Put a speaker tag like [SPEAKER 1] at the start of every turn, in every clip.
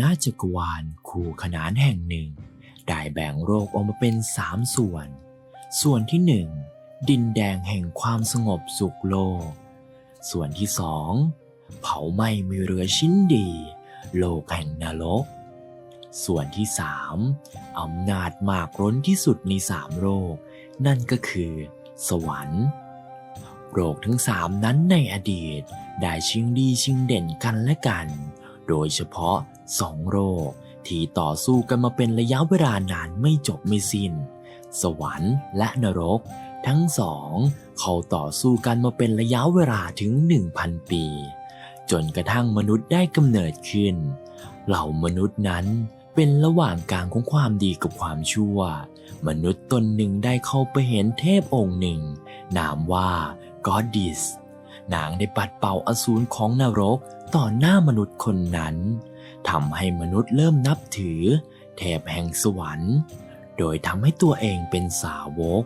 [SPEAKER 1] น่าจักรวาลคู่ขนานแห่งหนึ่ง ได้แบ่งโลกออกมาเป็นสามส่วน ส่วนที่หนึ่งดินแดงแห่งความสงบสุขโลก ส่วนที่สองเผาไหม้มีเรือชิ้นดี โลกแห่งนรก ส่วนที่สามอำนาจมากร้นที่สุดในสามโลก นั่นก็คือ สวรรค์โลกทั้งสามนั้นในอดีต ได้ชิงดีชิงเด่นกันและกัน โดยเฉพาะ สองโลกที่ต่อสู้กันมาเป็นระยะเวลานานไม่จบไม่สิน้น สวรรค์และนรก ทั้งสองเขาต่อสู้กันมาเป็นระยะเวลาถึง 1,000 ปี จนกระทั่งมนุษย์ได้กำเนิดขึ้น เหล่ามนุษย์นั้นเป็นระหว่างกลางของความดีกับความชั่ว มนุษย์ตนหนึ่งได้เข้าไปเห็นเทพองค์หนึ่ง นามว่าก็อดดิสนางได้ปัดเป่าอสูรของนรกต่อหน้ามนุษย์คนนั้น ทำให้มนุษย์เริ่มนับถือ เทพแห่งสวรรค์ โดยทำให้ตัวเองเป็นสาวก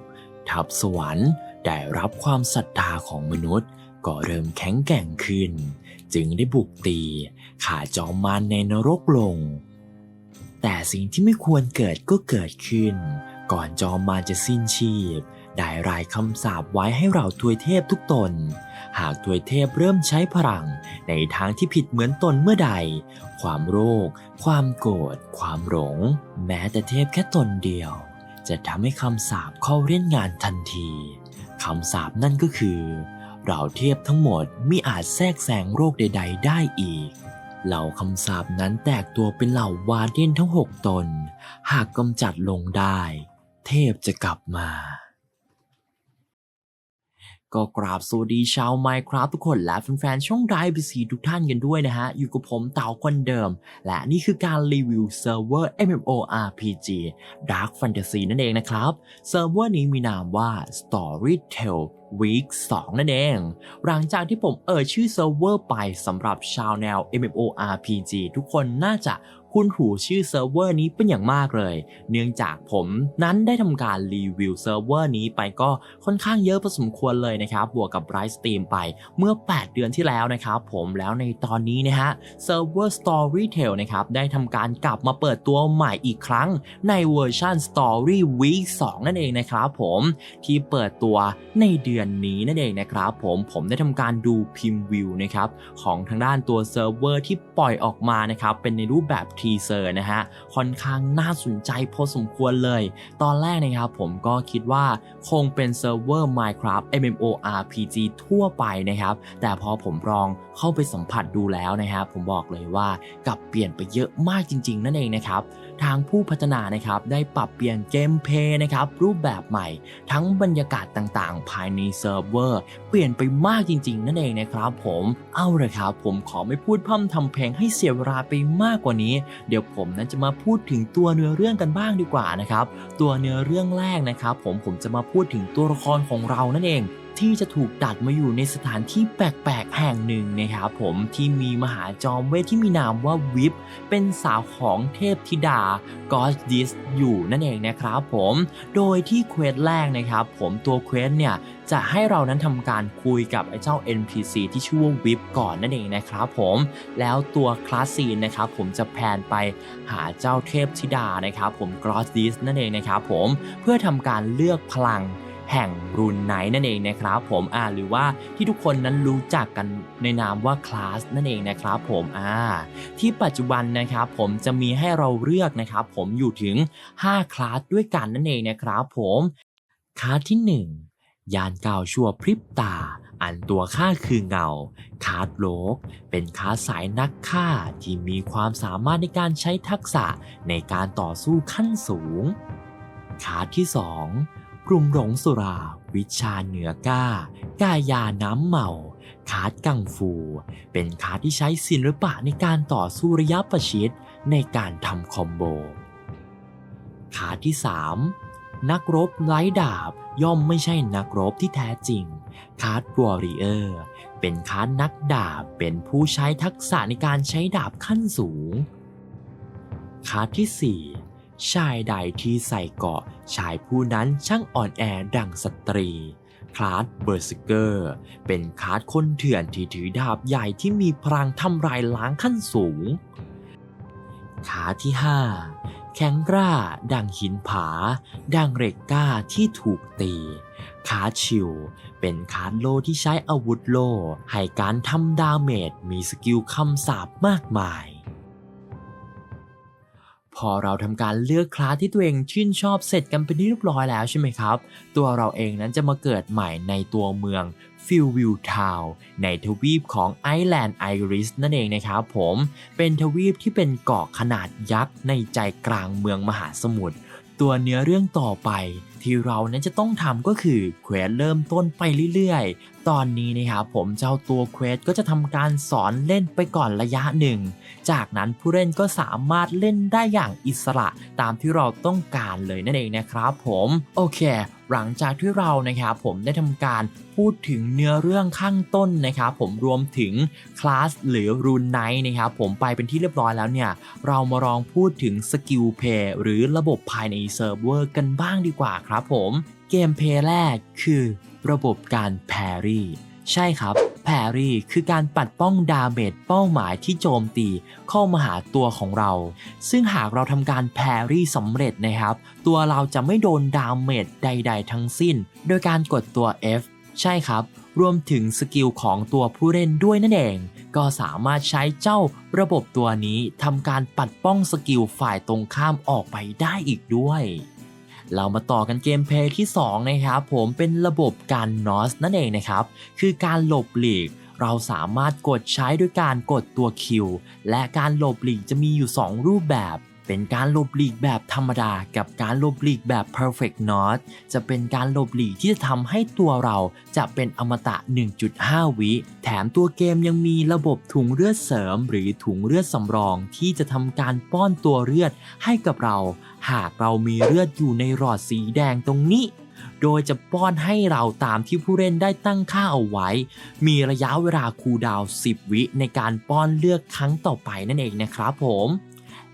[SPEAKER 1] ทัพสวรรค์ได้รับความศรัทธาของมนุษย์ก็เริ่มแข็งแกร่งขึ้น จึงได้บุกตีข่าจอมมารในนรกลง แต่สิ่งที่ไม่ควรเกิดก็เกิดขึ้น ก่อนจอมมารจะสิ้นชีพ ได้รายคำสาปไว้ให้เราทวยเทพทุกตน หากทวยเทพเริ่มใช้พลัง ในทางที่ผิดเหมือนตนเมื่อใด ความโรค ความโกรธ ความหลง แม้แต่เทพแค่ตนเดียว จะทำให้คำสาปเข้าเล่นงานทันทีคำสาปนั่นก็คือเราเทพทั้งหมดมิอาจแทรกแซงโรคใด ๆ ได้อีก เหล่าคำสาปนั้นแตกตัวเป็นเหล่าวาเดียนทั้งหกตน หากกำจัดลงได้ เทพจะกลับมา ก็กราบสวัสดีชาว Minecraft ทุกคนและแฟนๆ ช่องไดบีซีทุกท่านกันด้วยนะฮะ อยู่กับผมเต่าคนเดิม และนี่คือการรีวิวเซิร์ฟเวอร์ MMORPG Dark Fantasy นั่นเองนะครับ เซิร์ฟเวอร์นี้มีนามว่า Storytell Week 2 นั่นเอง หลังจากที่ผมเอ่ยชื่อเซิร์ฟเวอร์ไปสำหรับชาวแนว MMORPG ทุกคนน่าจะ คุ้นหูชื่อเซิร์ฟเวอร์นี้เป็นอย่างมากเลย เนื่องจากผมนั้นได้ทำการรีวิวเซิร์ฟเวอร์นี้ไปก็ค่อนข้างเยอะพอสมควรเลยนะครับ บวกกับไลฟ์สตรีมไปเมื่อ 8 เดือนที่แล้วนะครับผมแล้วในตอนนี้นะฮะเซิร์ฟเวอร์ Storytell นะครับได้ทำการกลับมาเปิดตัวใหม่อีกครั้งในเวอร์ชัน Story Week 2 นั่นเองนะครับผมที่เปิดตัวในเดือนนี้นั่นเองนะครับผมผมได้ทำการดูพิมพ์วิวนะครับของทางด้านตัวเซิร์ฟเวอร์ที่ปล่อยออกมานะครับเป็นในรูปแบบทีเซอร์นะฮะค่อนข้างน่าสนใจพอสมควรเลย ตอนแรกนะครับผมก็คิดว่าคงเป็นเซิร์ฟเวอร์ Minecraft MMORPG ทั่วไปนะครับ แต่พอผมลองเข้าไปสัมผัสดูแล้วนะครับผมบอกเลยว่ากลับเปลี่ยนไปเยอะมากจริง ๆ นั่นเองนะครับ ทางผู้พัฒนานะครับได้ปรับเปลี่ยนเกมเพย์นะครับรูปแบบใหม่ ทั้งบรรยากาศต่างๆ ภายในเซิร์ฟเวอร์ เปลี่ยนไปมากจริง ๆ นั่นเองนะครับผมเอาเลยครับผมขอไม่พูดพร่ำทำเพลงให้เสียเวลาไปมากกว่านี้ เดี๋ยวผมนั้นจะมาพูดถึงตัวเนื้อเรื่องกันบ้างดีกว่านะครับตัวเนื้อเรื่องแรกนะครับผมผมจะมาพูดถึงตัวละครของเรานั่นเอง ที่จะถูกดัดมาอยู่ในสถานที่แปลกๆแห่งหนึ่งนะครับผมที่มีมหาจอมเวทที่มีนามว่าวิปเป็นสาวของเทพธิดากอสดิสอยู่นั่นเองนะครับผมโดยที่เควสแรกนะครับ ผมตัวเควสเนี่ยจะให้เรานั้นทำการคุยกับไอ้เจ้า NPC ที่ชื่อว่าวิปก่อนนั่นเองนะครับผมแล้วตัวคลาสซีนนะครับผมจะแพนไปหาเจ้าเทพธิดานะครับผมกอสดิสนั่นเองนะครับผมเพื่อทำการเลือกพลัง แห่งรุนไนนั่นเองนะครับผมอ่าหรือว่าที่ทุกคนนั้นรู้จักกันในนามว่าคลาสนั่นเองนะครับผมอ่าที่ปัจจุบันนะครับผมจะมีให้เราเลือกนะครับผมอยู่ถึง 5 คลาสด้วยกันนั่นเองนะครับผมคลาสที่ 1 ยานก่าวชั่วพริบตา อันตัวค่าคือเงาคาร์ดโลก เป็นคาสายนักฆ่าที่มีความสามารถในการใช้ทักษะในการต่อสู้ขั้นสูงคาร์ดที่ 2 กลุ่มหลงสุรา วิชาเหนือกล้า กายาน้ำเมาคาร์ดกังฟู เป็นคาร์ดที่ใช้ศิลปะในการต่อสู้ระยะประชิดในการทำคอมโบคาร์ดที่ 3 นักรบไร้ดาบย่อมไม่ใช่นักรบที่แท้จริงคาร์ดวอริเออร์เป็นคาร์ดนักดาบเป็นผู้ใช้ทักษะในการใช้ดาบขั้นสูงคาร์ดที่ 4 ชายใดที่ใส่เกาะชายผู้นั้นช่างอ่อนแอดังสตรีคลาสเบอร์สเกอร์ เป็นคลาสคนเถื่อนที่ถือดาบใหญ่ที่มีพลังทำลายล้างขั้นสูง ขาที่ห้าแข็งกร้า ดังหินผา ดังเหล็กก้าที่ถูกตี ขาชิว เป็นคาร์โลที่ใช้อาวุธโล ให้การทำดาเมจมีสกิลคำสาปมากมาย พอเราทำการเลือกคลาสที่ตัวเองชื่นชอบเสร็จกันเป็นที่เรียบร้อยแล้วใช่ไหมครับ ตัวเราเองนั้นจะมาเกิดใหม่ในตัวเมืองฟิลวิลทาวในทวีปของไอแลนด์ไอริสนั่นเองนะครับผมเป็นทวีปที่เป็นเกาะขนาดยักษ์ในใจกลางเมืองมหาสมุทรตัวเนื้อเรื่องต่อไป ที่เรานั้นจะต้องทำก็คือเควสเริ่มต้นไปเรื่อยๆ ตอนนี้นะครับผมเจ้าตัวเควสก็จะทำการสอนเล่นไปก่อนระยะหนึ่ง จากนั้นผู้เล่นก็สามารถเล่นได้อย่างอิสระตามที่เราต้องการเลยนั่นเองนะครับผมโอเค หลังจากที่เรานะครับผมได้ทำการพูดถึงเนื้อเรื่องข้างต้นนะครับผมรวมถึงคลาสหรือรูนไนท์นะครับผมไปเป็นที่เรียบร้อยแล้วเนี่ย เรามาลองพูดถึงสกิลเพย์หรือระบบภายในเซิร์ฟเวอร์กันบ้างดีกว่าครับผมเกมเพย์แรกคือระบบการแพรี่ใช่ครับแพรี่คือการปัดป้องดาเมจเป้าหมายที่โจมตีเข้ามาหาตัวของเรา ซึ่งหากเราทำการแพรี่สำเร็จนะครับ ตัวเราจะไม่โดนดาเมจใด ๆ ทั้งสิ้น โดยการกดตัว F ใช่ครับ รวมถึงสกิลของตัวผู้เล่นด้วยนั่นเอง ก็สามารถใช้เจ้าระบบตัวนี้ทำการปัดป้องสกิลฝ่ายตรงข้ามออกไปได้อีกด้วย เรามาต่อกันเกมเพลย์ที่ 2 นะครับผมเป็นระบบการนอสนั่นเองนะครับ คือการหลบหลีก เราสามารถกดใช้ด้วยการกดตัว Q และการหลบหลีกจะมีอยู่ 2 รูปแบบ เป็นการหลบหลีกแบบธรรมดา กับการหลบหลีกแบบ perfect not จะเป็นการหลบหลีกที่จะทำให้ตัวเราจะเป็นอมตะ 1.5 วิ แถมตัวเกมยังมีระบบถุงเลือดเสริม หรือถุงเลือดสำรองที่จะทำการป้อนตัวเลือดให้กับเรา หากเรามีเลือดอยู่ในหลอดสีแดงตรงนี้โดยจะป้อนให้เราตามที่ผู้เล่นได้ตั้งค่าเอาไว้ มีระยะเวลาคูลดาวน์10 วิในการป้อนเลือดครั้งต่อไปนั่นเองนะครับผม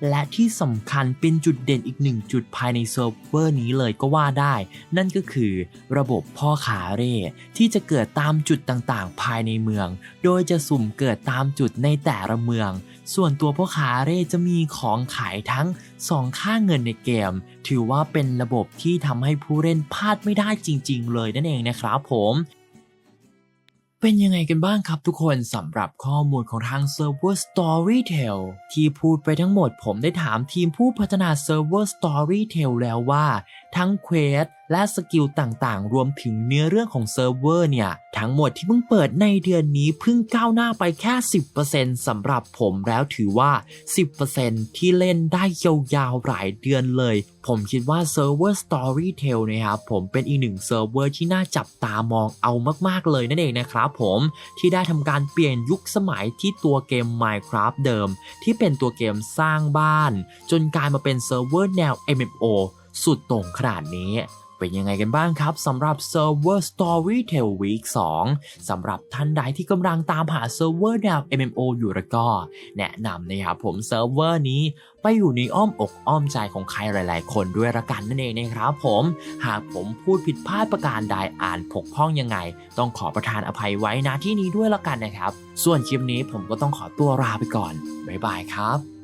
[SPEAKER 1] และที่สำคัญเป็นจุดเด่นอีกหนึ่งจุดภายในเซิร์ฟเวอร์นี้เลยก็ว่าได้ นั่นก็คือระบบพ่อขาเร่ที่จะเกิดตามจุดต่างๆ ภายในเมือง โดยจะสุ่มเกิดตามจุดในแต่ละเมือง ส่วนตัวพ่อขาเร่จะมีของขายทั้ง 2 ค่าเงินในเกม ถือว่าเป็นระบบที่ทำให้ผู้เล่นพลาดไม่ได้จริง ๆ เลยนั่นเองนะครับผม เป็นยังไงกันบ้างครับทุกคนสำหรับข้อมูลของทางเซิร์ฟเวอร์ Storytel ที่พูดไปทั้งหมดผมได้ถามทีมผู้พัฒนาเซิร์ฟเวอร์ Storytel แล้วว่า ทั้งเควสและสกิลต่างๆ รวมถึงเนื้อเรื่องของเซิร์ฟเวอร์เนี่ย ทั้งหมดที่เพิ่งเปิดในเดือนนี้เพิ่งก้าวหน้าไปแค่ 10%สำหรับผมแล้วถือว่า 10%ที่เล่นได้ยาวๆหลายเดือนเลย ผมคิดว่าเซิร์ฟเวอร์ Storytel นะครับผมเป็นอีกหนึ่งเซิร์ฟเวอร์ที่น่าจับตามองเอามากๆเลยนั่นเองนะครับผมที่ได้ทำการเปลี่ยนยุคสมัยที่ตัวเกม Minecraft เดิม ที่เป็นตัวเกมสร้างบ้าน จนกลายมาเป็นเซิร์ฟเวอร์แนว MMO สุดโต่งขนาดนี้ เป็นยังไงกันบ้างครับสำหรับเซิร์ฟเวอร์ Storytel Week 2สำหรับท่านใดที่กำลังตามหาเซิร์ฟเวอร์แนว MMO อยู่ล้วก็ แนะนำนะครับผมเซิร์ฟเวอร์นี้ไปอยู่ในอ้อมอกอ้อมใจของใครหลาย ๆ คนด้วยละกันนั่นเองนะครับผม หากผมพูดผิดพลาดประการใดอ่านผกพร่องยังไง ต้องขอประทานอภัยไว้นะที่นี้ด้วยละกันนะครับ ส่วนคลิปนี้ผมก็ต้องขอตัวลาไปก่อนบ๊ายบายครับ